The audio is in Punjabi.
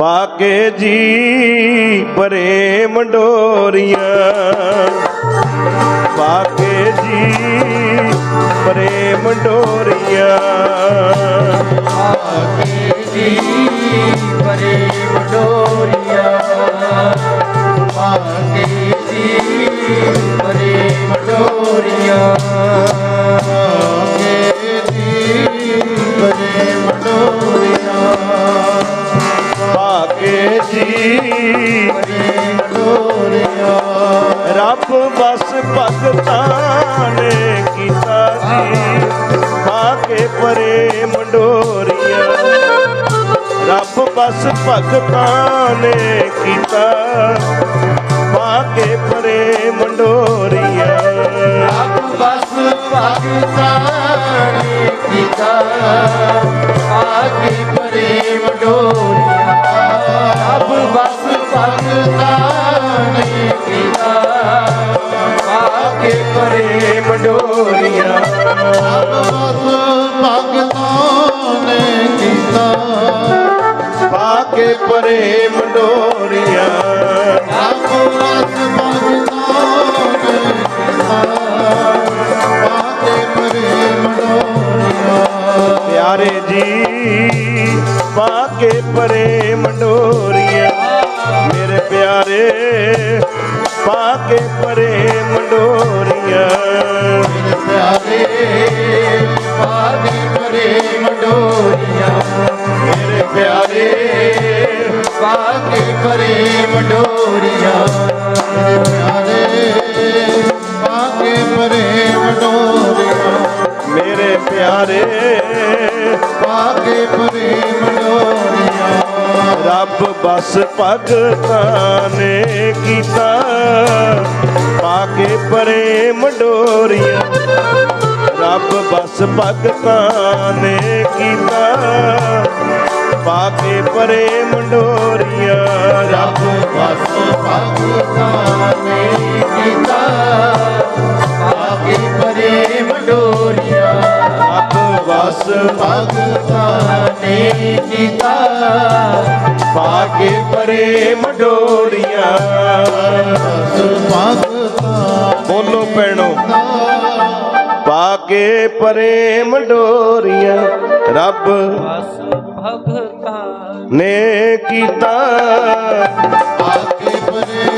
ਪਾਕੇ ਜੀ ਪ੍ਰੇਮ ਡੋਰੀਆਂ ਪਾਕੇ ਜੀ ਪ੍ਰੇਮ ਡੋਰੀਆਂ ਆਕੇ ਜੀ ਪ੍ਰੇਮ ਮਡੋਰੀਆ। ਰੱਬ ਬਸ ਭਗਤਾਂ ਨੇ ਕੀਤਾ ਜੀ ਪਾਕੇ ਪ੍ਰੇਮ ਡੋਰੀਆਂ ਰੱਬ ਬਸ ਭਗਤਾਂ ਨੇ ਕੀਤਾ। ਪਾਕੇ ਪ੍ਰੇਮ ਡੋਰੀਆਂ ਰੱਬ ਬਸ ਭਗਤਾਨੇ ਕੀਤਾ। ਆਕੇ ਪ੍ਰੇਮ ਡੋਰੀਆ ਆਕੇ ਪ੍ਰੇਮ ਡੋਰੀਆ ਭਗਤਾਂ ਨੇ ਕੀਤਾ ਪਾਕੇ ਪ੍ਰੇਮ ਡੋਰੀਆਂ ਰੱਬ ਰਸ ਭਗਤਾਂ ਨੇ ਕੀਤਾ ਬਾਤੇ ਪ੍ਰੇਮ ਡੋਰੀਆ ਪਿਆਰੇ ਜੀ ਡੋਰੀਆਂ ਮੇਰੇ ਪਿਆਰੇ ਆਕੇ ਪ੍ਰੇਮ ਡੋਰੀਆ। ਮੇਰੇ ਪਿਆਰੇ ਬਾਕੇ ਪ੍ਰੇਮ ਡੋਰੀਆ। ਮੇਰੇ ਪਿਆਰੇ ਬਾਕੇ ਪ੍ਰੇਮ ਡੋਰੀਆ। ਰੱਬ ਬਸ ਭਗਤਾਂ ਨੇ ਕੀਤਾ। ਪਾਕੇ ਪ੍ਰੇਮ ਡੋਰੀਆਂ। ਰੱਬ ਬਸ ਭਗਤਾਂ ਨੇ ਕੀਤਾ। ਪਾਕੇ ਪ੍ਰੇਮ ਡੋਰੀਆਂ ਰੱਬ ਬਸ ਭਗਤਾਂ ਨੇ ਕੀਤਾ ਆਕੇ ਪ੍ਰੇਮ ਡੋਰੀਆ ਰੱਬ ਬਸ ਭਗਤਾਂ ਨੇ ਕੀਤਾ ਪਾਕੇ ਪ੍ਰੇਮ ਡੋਰੀਆਂ ਬਸ ਭਗਤਾਂ ਬੋਲੋ ਪੈਣੋ ਪਾਕੇ ਪ੍ਰੇਮ ਡੋਰੀਆਂ ਰੱਬ ਨੇ ਕੀਤਾ। ਆਕੇ ਡੋਰੀ